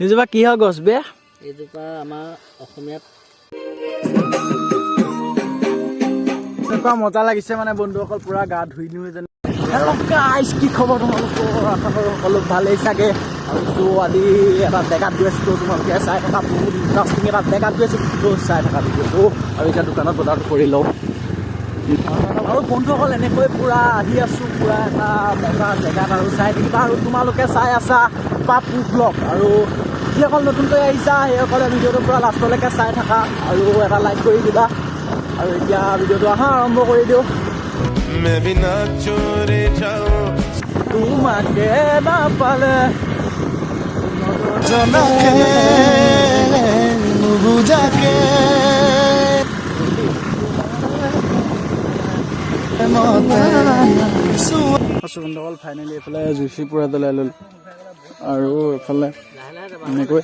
সেইজোপা কিহৰ গছ বে এইজোপা আমাৰ অসমীয়াত এনেকুৱা মজা লাগিছে মানে বন্ধুসকল পুৰা গা ধুই দিওঁ যেন গাইছ কি খবৰ তোমালোকৰ? আশা কৰোঁ সকলো ভালেই চাগে। আৰু তো আজি এটা জেগাত গৈ আছোঁ তোমালোকে চাই থকা বহুত ইণ্টাৰেষ্টিং এটা জেগাত গৈ আছোঁ। তো চাই থকা ভিডিঅ'টো আৰু এতিয়া দোকানত বজাৰটো কৰি লওঁ। আৰু বন্ধুসকল এনেকৈ পূৰা আহি আছোঁ পূৰা এটা মজা জেগাত আৰু চাই থাকিবা। আৰু তোমালোকে চাই আছা পাপ ব্লগ আৰু যিসকল নতুনকৈ আহিছা সেইসকলে ভিডিঅ'টোৰ পৰা লাষ্টলৈকে চাই থাকা আৰু এটা লাইক কৰি দিবা। আৰু এতিয়া ভিডিঅ'টো আহা আৰম্ভ কৰি দিওঁ। তোমাকে নাপালে। নুবুজাকে। বন্ধুসকল ফাইনেলি এইফালে জুচি পুৰা জ্বলাই ল'লোঁ আৰু এইফালে এনেকৈ।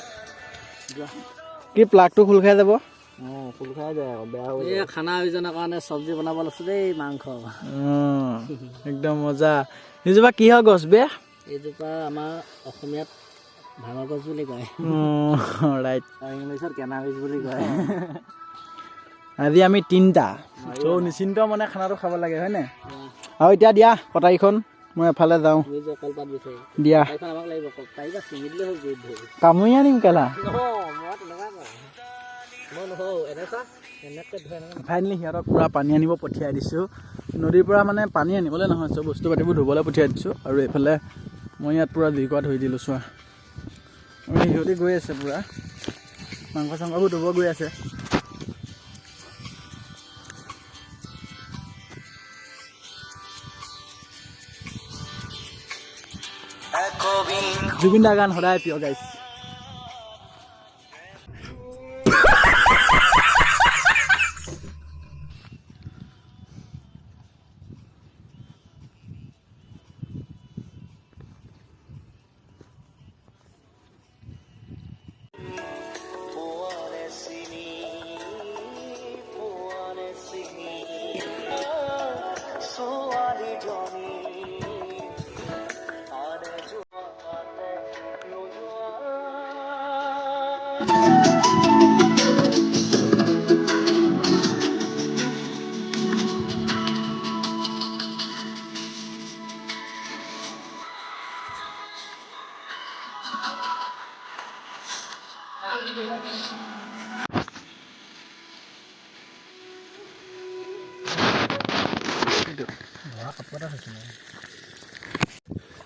কি প্লাগটো খোল খাই যাব? অঁ ফুল খাই যায় আকৌ বেয়া হৈ এই খানা আয়োজনৰ কাৰণে চব্জি বনাব লৈছোঁ দেই মাংস। একদম মজা। সেইজোপা কিহৰ গছ বে? এইজোপা আমাৰ অসমীয়াত ভাঙৰ গছ বুলি কয়। ৰাইট আৰু ইংলিছত কেনাবিজ বুলি কয়। আজি আমি তিনিটা। ত' নিশ্চিন্ত মানে খানাটো খাব লাগে হয়নে আৰু এতিয়া দিয়া কটাৰীখন। মই এফালে যাওঁ। দিয়া। কামুৰি আনিম কেলা। ফাইনেলি সিহঁতক পূৰা পানী আনিব পঠিয়াই দিছোঁ। নদীৰ পৰা মানে পানী আনিবলৈ নহয় চব বস্তু পাতিবোৰ ধুবলৈ পঠিয়াই দিছোঁ। আৰু এইফালে মই ইয়াত পূৰা জুইকুৰা ধৰি দিলোঁ চোৱা। সিহঁতি গৈ আছে পূৰা। মাংস চাংসবোৰ ধুব গৈ আছে। জুবিন দাৰ গান সদায় প্ৰিয় গাইছে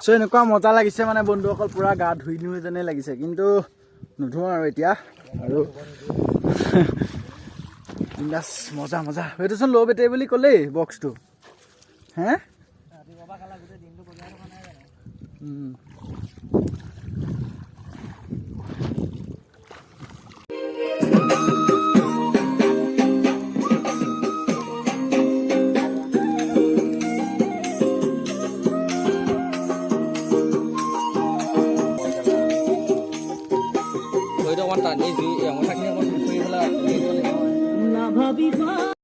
চ' এনেকুৱা মজা লাগিছে মানে বন্ধুসকল পূৰা গা ধুই দিওঁ যেনে লাগিছে। কিন্তু নুধুওঁ আৰু এতিয়া। আৰু বিন্দাছ মজা মজা। সেইটোচোন ল' বেটেৰী বুলি ক'লেই বক্সটো হে? ওইটা আমার টান এই দুই আমার থাকিলে আমার ফুৰি পেলাই